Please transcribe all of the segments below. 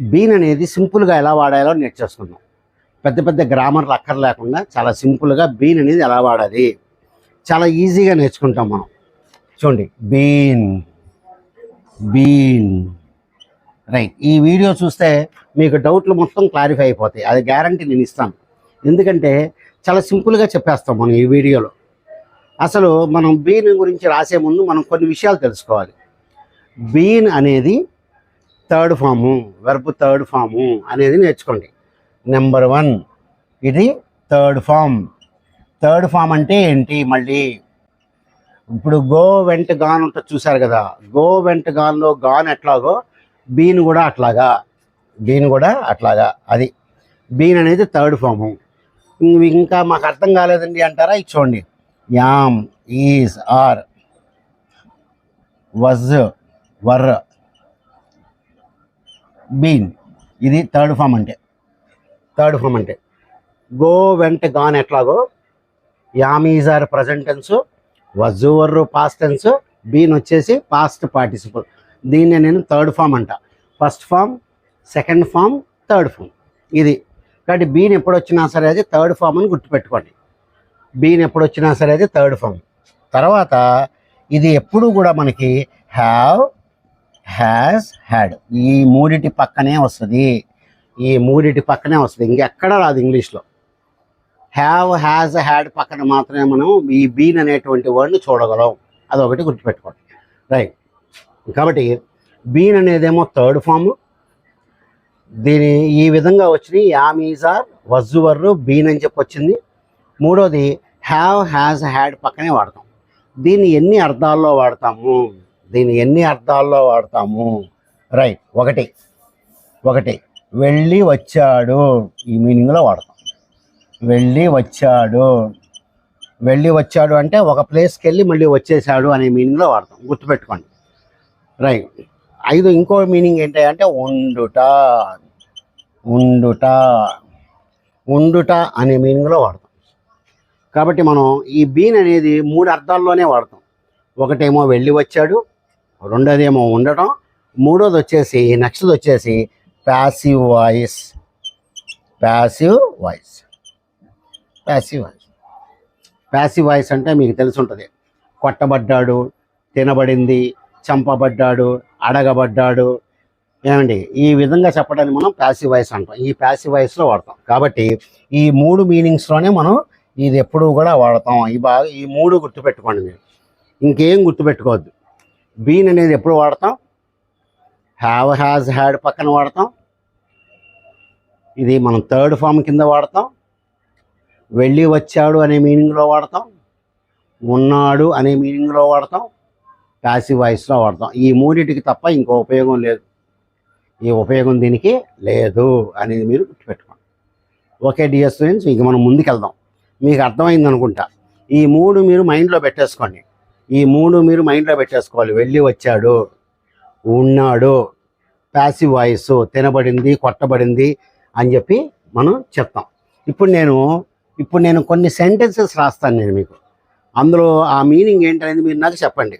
Been అనేది సింపుల్గా ఎలా వాడాలో నేర్చేసుకుందాం పెద్ద పెద్ద గ్రామర్లు అక్కర్లేకుండా చాలా సింపుల్గా బీన్ అనేది ఎలా వాడాలి? చాలా ఈజీగా నేర్చుకుంటాం మనం. చూడండి. Been been. రైట్. ఈ వీడియో చూస్తే మీకు డౌట్లు మొత్తం క్లారిఫై అయిపోతాయి. అది గ్యారంటీ నేను ఇస్తాను. ఎందుకంటే చాలా సింపుల్గా చెప్పేస్తాం మనం ఈ వీడియోలో. అసలు మనం బీన్ గురించి రాసే ముందు మనం కొన్ని విషయాలు తెలుసుకోవాలి. బీన్ అనేది third form verb third form అనేది నేర్చుకోండి. నెంబర్ వన్ ఇది థర్డ్ ఫామ్. థర్డ్ ఫామ్ అంటే ఏంటి మళ్ళీ? ఇప్పుడు గో వెంట గాన్ ఉంటుంది చూసారు కదా. గో వెంట గాన్లో గాన్ ఎట్లాగో? బీన్ కూడా అట్లాగా. బీన్ కూడా అట్లాగా. అది బీన్ అనేది థర్డ్ ఫాము. ఇవి ఇంకా మాకు అర్థం కాలేదండి అంటారా? ఇది చూడండి. Am is are was were. Been. ఇది థర్డ్ ఫామ్ అంటే. థర్డ్ ఫామ్ అంటే. గో వెంట గాన్ ఎట్లాగో? Am is are are present tense was past tense been వచ్చేసి పాస్ట్ పార్టిసిపల్. దీన్ని నేను థర్డ్ ఫామ్ అంట. First form second form third form. ఇది. కాబట్టి బీన్ ఎప్పుడు వచ్చినా సరే అది థర్డ్ ఫామ్ అని గుర్తుపెట్టుకోండి. బీన్ ఎప్పుడు వచ్చినా సరే అది థర్డ్ ఫామ్. తర్వాత ఇది ఎప్పుడు కూడా మనకి హ్యావ్ హ్యాస్ హ్యాడ్ ఈ మూడిటి పక్కనే వస్తుంది. ఈ మూడిటి పక్కనే వస్తుంది. ఇంకెక్కడ రాదు ఇంగ్లీష్లో. హ్యావ్ హ్యాజ్ హ్యాడ్ పక్కన మాత్రమే మనం ఈ బీన్ అనేటువంటి వర్డ్ని చూడగలం. అదొకటి గుర్తుపెట్టుకోండి. రైట్ కాబట్టి బీన్ అనేదేమో థర్డ్ ఫామ్ దీని ఈ విధంగా వచ్చినాయి. యామీజార్ వజ్జువర్రు బీన్ అని చెప్పి వచ్చింది. మూడోది హ్యావ్ హ్యాజ్ హ్యాడ్ పక్కనే వాడతాం. దీన్ని ఎన్ని అర్థాల్లో వాడతాము? దీన్ని ఎన్ని అర్థాల్లో వాడతాము? రైట్ ఒకటి ఒకటి. వెళ్ళి వచ్చాడు. ఈ మీనింగ్లో వాడతాం. వెళ్ళి వచ్చాడు. వెళ్ళి వచ్చాడు అంటే ఒక ప్లేస్కి వెళ్ళి మళ్ళీ వచ్చేసాడు అనే మీనింగ్లో వాడతాం. గుర్తుపెట్టుకోండి. రైట్. ఐదు ఇంకో మీనింగ్ ఏంటంటే ఉండుట ఉండుట ఉండుట అనే మీనింగ్లో వాడతాం. కాబట్టి మనం ఈ బీన్ అనేది మూడు అర్థాల్లోనే వాడతాం. ఒకటేమో వెళ్ళి వచ్చాడు రెండోదేమో ఉండటం మూడోది వచ్చేసి నెక్స్ట్ది వచ్చేసి passive voice passive voice passive voice passive voice అంటే మీకు తెలిసి ఉంటుంది కొట్టబడ్డాడు తినబడింది చంపబడ్డాడు అడగబడ్డాడు. ఏమండి? ఈ విధంగా చెప్పడానికి మనం ప్యాసివ్ వాయిస్ అంటాం. ఈ ప్యాసివ్ వాయిస్లో వాడతాం. కాబట్టి ఈ మూడు మీనింగ్స్లోనే మనం ఇది ఎప్పుడూ కూడా వాడతాం. ఈ బాగా ఈ మూడు గుర్తుపెట్టుకోండి మీరు. ఇంకేం గుర్తుపెట్టుకోవద్దు. బీన్ అనేది ఎప్పుడు వాడతాం? హ్యావ్ హ్యాజ్ హ్యాడ్ పక్కన వాడతాం. ఇది మనం థర్డ్ ఫామ్ కింద వాడతాం. వెళ్ళి వచ్చాడు అనే మీనింగ్లో వాడతాం. ఉన్నాడు అనే మీనింగ్లో వాడతాం. ప్యాసివ్ వాయిస్లో వాడతాం. ఈ మూడింటికి తప్ప ఇంకో ఉపయోగం లేదు. ఈ ఉపయోగం దీనికి లేదు అనేది మీరు గుర్తుపెట్టుకోండి. ఓకే డియర్ స్టూడెంట్స్ ఇంక మనం ముందుకెళ్దాం. మీకు అర్థమైంది అనుకుంటా ఈ మూడు మీరు మైండ్లో పెట్టేసుకోండి. ఈ మూడు మీరు మైండ్లో పెట్టేసుకోవాలి. వెళ్ళి వచ్చాడు ఉన్నాడు ప్యాసివ్ వాయిస్ తినబడింది కొట్టబడింది అని చెప్పి మనం చెప్తాం. ఇప్పుడు నేను ఇప్పుడు నేను కొన్ని సెంటెన్సెస్ రాస్తాను నేను మీకు. అందులో ఆ మీనింగ్ ఏంటనేది మీరు నాకు చెప్పండి.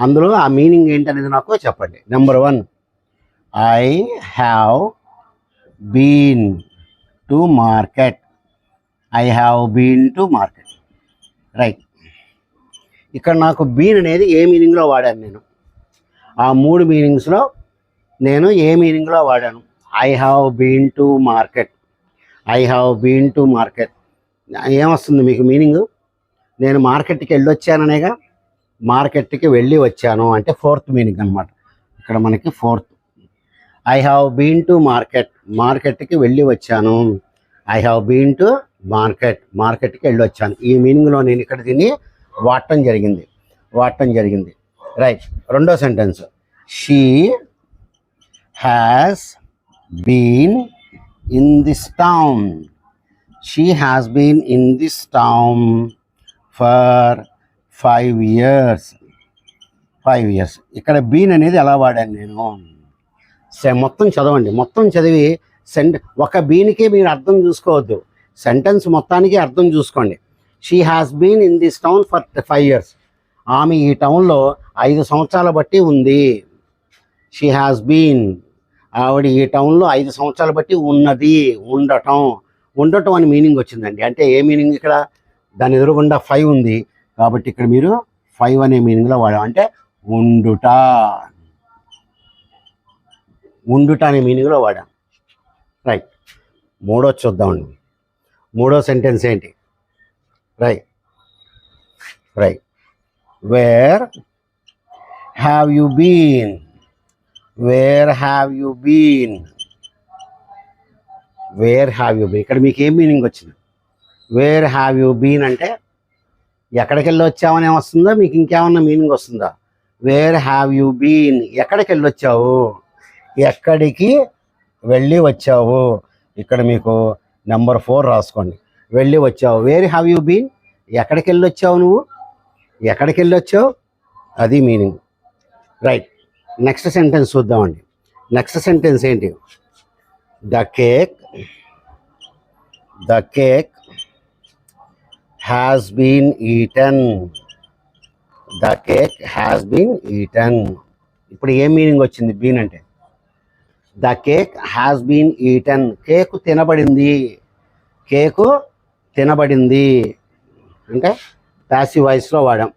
అందులో ఆ మీనింగ్ ఏంటనేది నాకు చెప్పండి. Number one I have been to market I have been to market right ఇక్కడ నాకు బీన్ అనేది ఏ మీనింగ్లో వాడాను నేను? ఆ మూడు మీనింగ్స్లో నేను ఏ మీనింగ్లో వాడాను? I have been to market I have been to market ఏమొస్తుంది మీకు మీనింగ్ నేను మార్కెట్కి వెళ్ళొచ్చాననేగా మార్కెట్కి వెళ్ళి వచ్చాను అంటే ఫోర్త్ మీనింగ్ అనమాట ఇక్కడ మనకి fourth I have been to market మార్కెట్కి వెళ్ళి వచ్చాను. I have been to market మార్కెట్కి వెళ్ళి వచ్చాను. ఈ మీనింగ్లో నేను ఇక్కడ దీన్ని వాడటం జరిగింది. వాడటం జరిగింది. రైట్. రెండో sentence. She has been in this town. She has been in this town for five years. Five years. ఇక్కడ బీన్ అనేది ఎలా వాడాను నేను? మొత్తం చదవండి. మొత్తం చదివి సెంట్ ఒక బీన్కి మీరు అర్థం చూసుకోవద్దు. సెంటెన్స్ మొత్తానికి అర్థం చూసుకోండి. She has been in this town for five years ఆమె ఈ టౌన్లో ఐదు సంవత్సరాల బట్టి ఉంది. షీ హ్యాస్ బీన్ ఆవిడ ఈ టౌన్లో ఐదు సంవత్సరాలు బట్టి ఉన్నది ఉండటం ఉండటం అని మీనింగ్ వచ్చిందండి. అంటే ఏ మీనింగ్ ఇక్కడ? దాని ఎదురుగుండా ఫైవ్ ఉంది. కాబట్టి ఇక్కడ మీరు ఫైవ్ అనే మీనింగ్లో వాడాం అంటే ఉండుట. ఉండుట అనే మీనింగ్లో వాడాం. రైట్ మూడో చూద్దామండి. మూడో సెంటెన్స్ ఏంటి? Right right where have you been where have you been where have you been ఇక్కడ మీకు ఏం మీనింగ్ వచ్చింది? వేర్ హ్యావ్ యు బీన్ అంటే ఎక్కడికి వెళ్ళి వచ్చామని మీకు ఇంకేమన్నా మీనింగ్ వస్తుందా? వేర్ హ్యావ్ యు బీన్ ఎక్కడికి వెళ్ళి వచ్చావు? ఎక్కడికి వెళ్ళి వచ్చావు? ఇక్కడ మీకు నెంబర్ ఫోర్ రాసుకోండి. వెళ్ళి వచ్చావు. వేర్ హ్యావ్ యూ బీన్ ఎక్కడికి వెళ్ళి వచ్చావు నువ్వు? ఎక్కడికి వెళ్ళి వచ్చావు? అది మీనింగ్ రైట్ నెక్స్ట్ సెంటెన్స్ చూద్దామండి. నెక్స్ట్ సెంటెన్స్ ఏంటి? The cake the cake has been eaten the cake has been eaten ఇప్పుడు ఏం మీనింగ్ వచ్చింది? బీన్ అంటే? The cake has been eaten cake తినబడింది. Cake తినబడింది. అంటే ప్యాసివ్ వాయిస్లో వాడాం.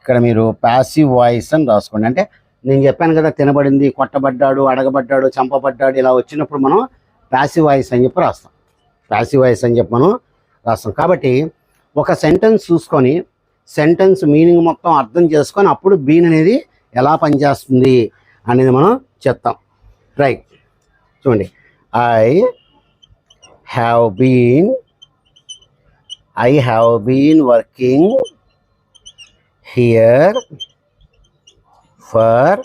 ఇక్కడ మీరు ప్యాసివ్ వాయిస్ అని రాసుకోండి. అంటే నేను చెప్పాను కదా తినబడింది కొట్టబడ్డాడు అడగబడ్డాడు చంపబడ్డాడు ఇలా వచ్చినప్పుడు మనం ప్యాసివ్ వాయిస్ అని చెప్పి రాస్తాం. ప్యాసివ్ వాయిస్ అని చెప్పి మనం రాస్తాం. కాబట్టి ఒక సెంటెన్స్ చూసుకొని సెంటెన్స్ మీనింగ్ మొత్తం అర్థం చేసుకొని అప్పుడు బీన్ అనేది ఎలా పనిచేస్తుంది అనేది మనం చెప్తాం. రైట్ చూడండి. I have been I have been working here for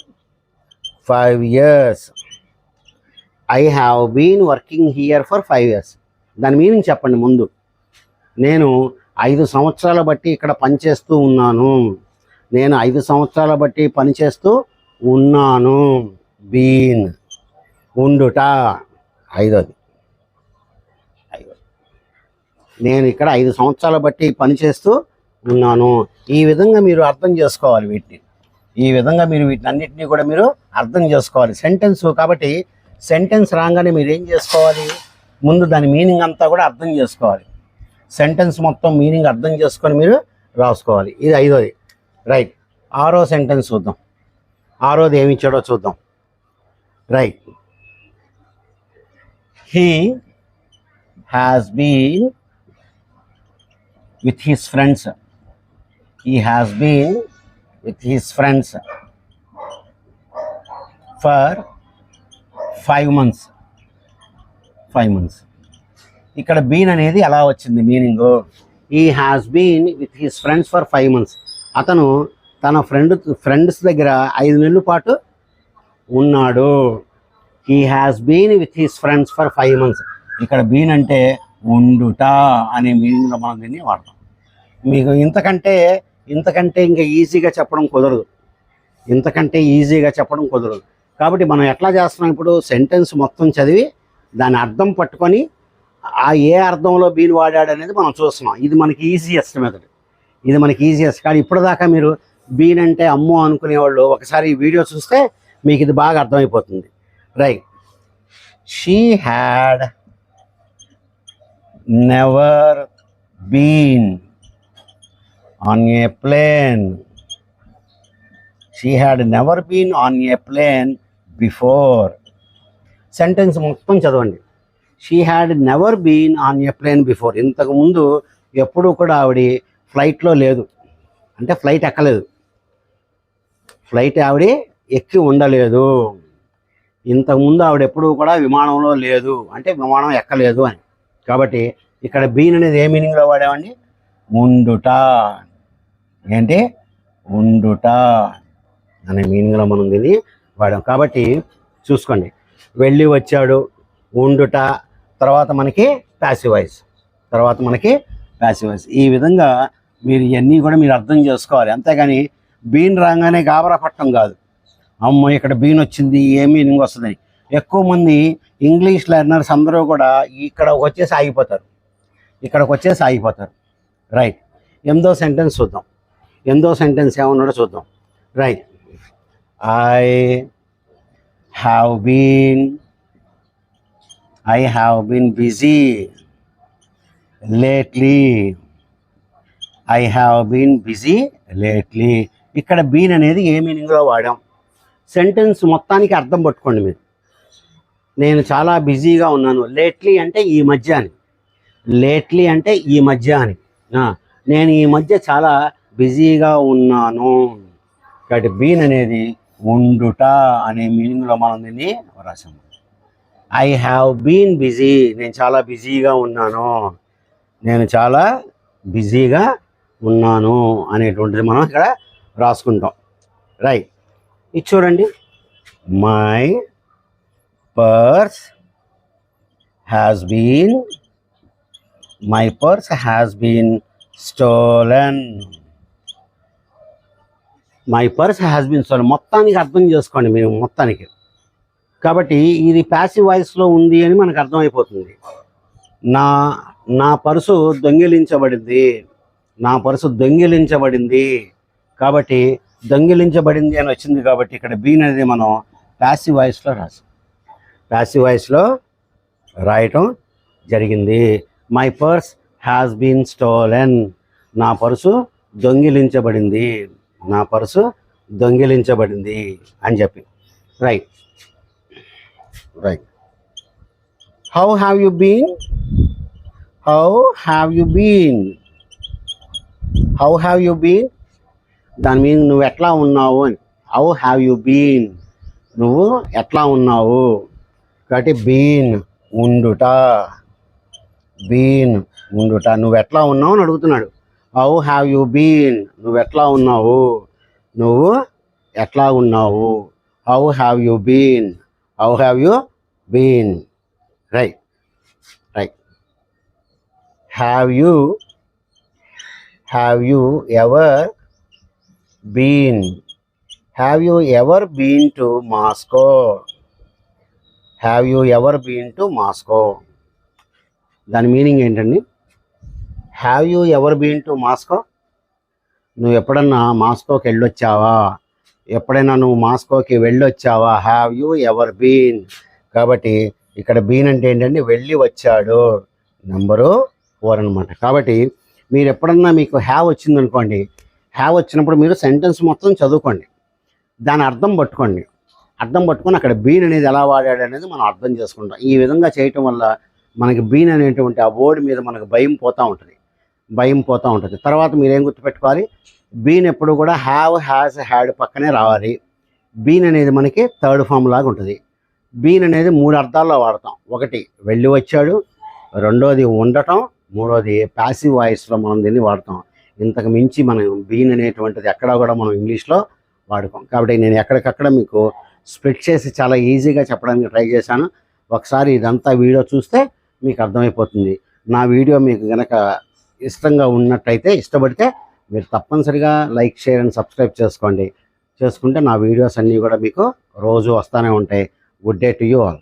five years I have been working here for five years దాని మీనింగ్ చెప్పండి ముందు. నేను ఐదు సంవత్సరాల బట్టి ఇక్కడ పనిచేస్తూ ఉన్నాను. నేను ఐదు సంవత్సరాల బట్టి పనిచేస్తూ ఉన్నాను. బీన్ ఉండుట. ఐదోది ఐదోది. నేను ఇక్కడ ఐదు సంవత్సరాల బట్టి పనిచేస్తూ ఉన్నాను. ఈ విధంగా మీరు అర్థం చేసుకోవాలి వీటిని. ఈ విధంగా మీరు వీటిని అన్నింటినీ కూడా మీరు అర్థం చేసుకోవాలి. సెంటెన్స్ కాబట్టి సెంటెన్స్ రాగానే మీరు ఏం చేసుకోవాలి? ముందు దాని మీనింగ్ అంతా కూడా అర్థం చేసుకోవాలి. సెంటెన్స్ మొత్తం మీనింగ్ అర్థం చేసుకొని మీరు రాసుకోవాలి. ఇది ఐదోది. రైట్. ఆరో సెంటెన్స్ చూద్దాం. ఆరోది ఏమి ఇచ్చాడో చూద్దాం. Right. He has been with his friends he has been with his friends for five months five months ఇక్కడ బీన్ అనేది ఎలా వచ్చింది meaning he has been with his friends for five months అతను తన ఫ్రెండ్ ఫ్రెండ్స్ దగ్గర ఐదు నెలల పాటు ఉన్నాడు. He has been with his friends for five months ఇక్కడ బీన్ అంటే ఉండుట అనే మీనింగ్లో మనం దీన్ని వాడతాం. మీకు ఇంతకంటే ఇంతకంటే ఇంకా ఈజీగా చెప్పడం కుదరదు. ఇంతకంటే ఈజీగా చెప్పడం కుదరదు. కాబట్టి మనం ఎట్లా చేస్తున్నాం ఇప్పుడు? సెంటెన్స్ మొత్తం చదివి దాని అర్థం పట్టుకొని ఆ ఏ అర్థంలో బీన్ వాడాడు అనేది మనం చూస్తున్నాం. ఇది మనకి ఈజీయెస్ట్ మెథడ్ ఇది మనకి ఈజీయెస్ట్ కానీ ఇప్పటిదాకా మీరు బీన్ అంటే అమ్మో అనుకునేవాళ్ళు ఒకసారి ఈ వీడియో చూస్తే మీకు ఇది బాగా అర్థమైపోతుంది. Right. She had never been. On a plane she had never been on a plane before sentence మొత్తం చదవండి. She had never been on a plane before ఇంతకుముందు ఎప్పుడూ కూడా ఆవిడ ఫ్లైట్లో లేదు. అంటే ఫ్లైట్ ఎక్కలేదు. ఫ్లైట్ ఆవిడ ఎక్కి ఉండలేదు. ఇంతకుముందు ఆవిడ ఎప్పుడూ కూడా విమానంలో లేదు. అంటే విమానం ఎక్కలేదు అని. కాబట్టి ఇక్కడ బీన్ అనేది ఏ మీనింగ్లో వాడామండి? ముందుట. ఏంటి? ఉండుట అనే మీనింగ్లో మనం దీన్ని వాడాం. కాబట్టి చూసుకోండి. వెళ్ళి వచ్చాడు ఉండుట తర్వాత మనకి ప్యాసివ్ వాయిస్ తర్వాత మనకి ప్యాసివ్ వాయిస్ ఈ విధంగా మీరు ఇవన్నీ కూడా మీరు అర్థం చేసుకోవాలి. అంతేగాని బీన్ రాగానే గాబరా పట్టడం కాదు. అమ్మో ఇక్కడ బీన్ వచ్చింది ఏ మీనింగ్ వస్తుందని ఎక్కువ మంది ఇంగ్లీష్ లెర్నర్స్ అందరూ కూడా ఇక్కడ వచ్చేసి ఆగిపోతారు. ఇక్కడికి వచ్చేసి ఆగిపోతారు. రైట్ ఎనిమిదో సెంటెన్స్ చూద్దాం. ఎందో సెంటెన్స్ ఏమన్నాడో చూద్దాం. Right I have been I have been busy lately I have been busy lately ఇక్కడ బీన్ అనేది ఏ మీనింగ్లో వాడాం? సెంటెన్స్ మొత్తానికి అర్థం పట్టుకోండి మీరు. నేను చాలా బిజీగా ఉన్నాను. లేట్లీ అంటే ఈ మధ్య అని. లేట్లీ అంటే ఈ మధ్య అని. నేను ఈ మధ్య చాలా బిజీగా ఉన్నాను. కాబట్టి బీన్ అనేది ఉండుట అనే మీనింగ్లో మనం దీన్ని రాసాము ఐ హ్యావ్ బీన్ బిజీ నేను చాలా బిజీగా ఉన్నాను. నేను చాలా బిజీగా ఉన్నాను అనేటువంటిది మనం ఇక్కడ రాసుకుంటాం. రైట్ ఇది చూడండి. My purse has been my purse has been stolen my purse has been stolen మొత్తానికి అర్థం చేసుకోండి మీరు మొత్తానికి. కాబట్టి ఇది ప్యాసివ్ వాయిస్లో ఉంది అని మనకు అర్థమైపోతుంది. నా నా పర్సు దొంగిలించబడింది. నా పర్సు దొంగిలించబడింది. కాబట్టి దొంగిలించబడింది అని వచ్చింది కాబట్టి ఇక్కడ బీన్ అనేది మనం ప్యాసివ్ వాయిస్లో రాసాం. ప్యాసివ్ వాయిస్లో రాయటం జరిగింది. My purse has been stolen నా పర్సు దొంగిలించబడింది. నా పర్సు దొంగిలించబడింది అని చెప్పి. Right right how have you been how have you been how have you been దాని మీద నువ్వు ఎట్లా ఉన్నావు అని. హౌ హ్యావ్ యు బీన్ నువ్వు ఎట్లా ఉన్నావు? కాబట్టి బీన్ ఉండుట. బీన్ ఉండుట. నువ్వు ఎట్లా ఉన్నావు అని అడుగుతున్నాడు. హౌ హ్యావ్ యూ బీన్ నువ్వు ఎట్లా ఉన్నావు? నువ్వు ఎట్లా ఉన్నావు? How have you been how have you been right right have you have you ever been have you ever been to Moscow have you ever been to Moscow దాని meaning ఏంటండి? Have you ever been to Moscow నువ్వు ఎప్పుడన్నా మాస్కోకి వెళ్ళొచ్చావా? ఎప్పుడైనా నువ్వు మాస్కోకి వెళ్ళొచ్చావా? హ్యావ్ యూ ఎవర్ బీన్ కాబట్టి ఇక్కడ బీన్ అంటే ఏంటంటే వెళ్ళి వచ్చాడు. నెంబరు ఫోర్ అనమాట కాబట్టి మీరు ఎప్పుడన్నా మీకు హ్యావ్ వచ్చిందనుకోండి హ్యావ్ వచ్చినప్పుడు మీరు సెంటెన్స్ మొత్తం చదువుకోండి. దాని అర్థం పట్టుకోండి. అర్థం పట్టుకొని అక్కడ బీన్ అనేది ఎలా వాడాడు అనేది మనం అర్థం చేసుకుంటాం. ఈ విధంగా చేయటం వల్ల మనకి బీన్ అనేటువంటి ఆ ఓడి మీద మనకు భయం పోతూ ఉంటుంది. భయం పోతూ ఉంటుంది. తర్వాత మీరేం గుర్తుపెట్టుకోవాలి? బీన్ ఎప్పుడు కూడా హ్యావ్ హ్యాస్ హ్యాడ్ పక్కనే రావాలి. బీన్ అనేది మనకి థర్డ్ ఫామ్ లాగా ఉంటుంది. బీన్ అనేది మూడు అర్థాల్లో వాడతాం. ఒకటి వెళ్ళి వచ్చాడు రెండోది ఉండటం మూడోది ప్యాసివ్ వాయిస్లో మనం దీన్ని వాడతాం. ఇంతకు మించి మనం బీన్ అనేటువంటిది ఎక్కడా కూడా మనం ఇంగ్లీష్లో వాడుకోం. కాబట్టి నేను ఎక్కడికక్కడ మీకు స్ప్లిట్ చేసి చాలా ఈజీగా చెప్పడానికి ట్రై చేశాను. ఒకసారి ఇదంతా వీడియో చూస్తే మీకు అర్థమైపోతుంది. నా వీడియో మీకు గనక ఇష్టంగా ఉన్నట్టయితే ఇష్టపడితే మీరు తప్పనిసరిగా లైక్ షేర్ అండ్ సబ్స్క్రైబ్ చేసుకోండి. చేసుకుంటే నా వీడియోస్ అన్నీ కూడా మీకు రోజు వస్తూనే ఉంటాయి. Good day to you all.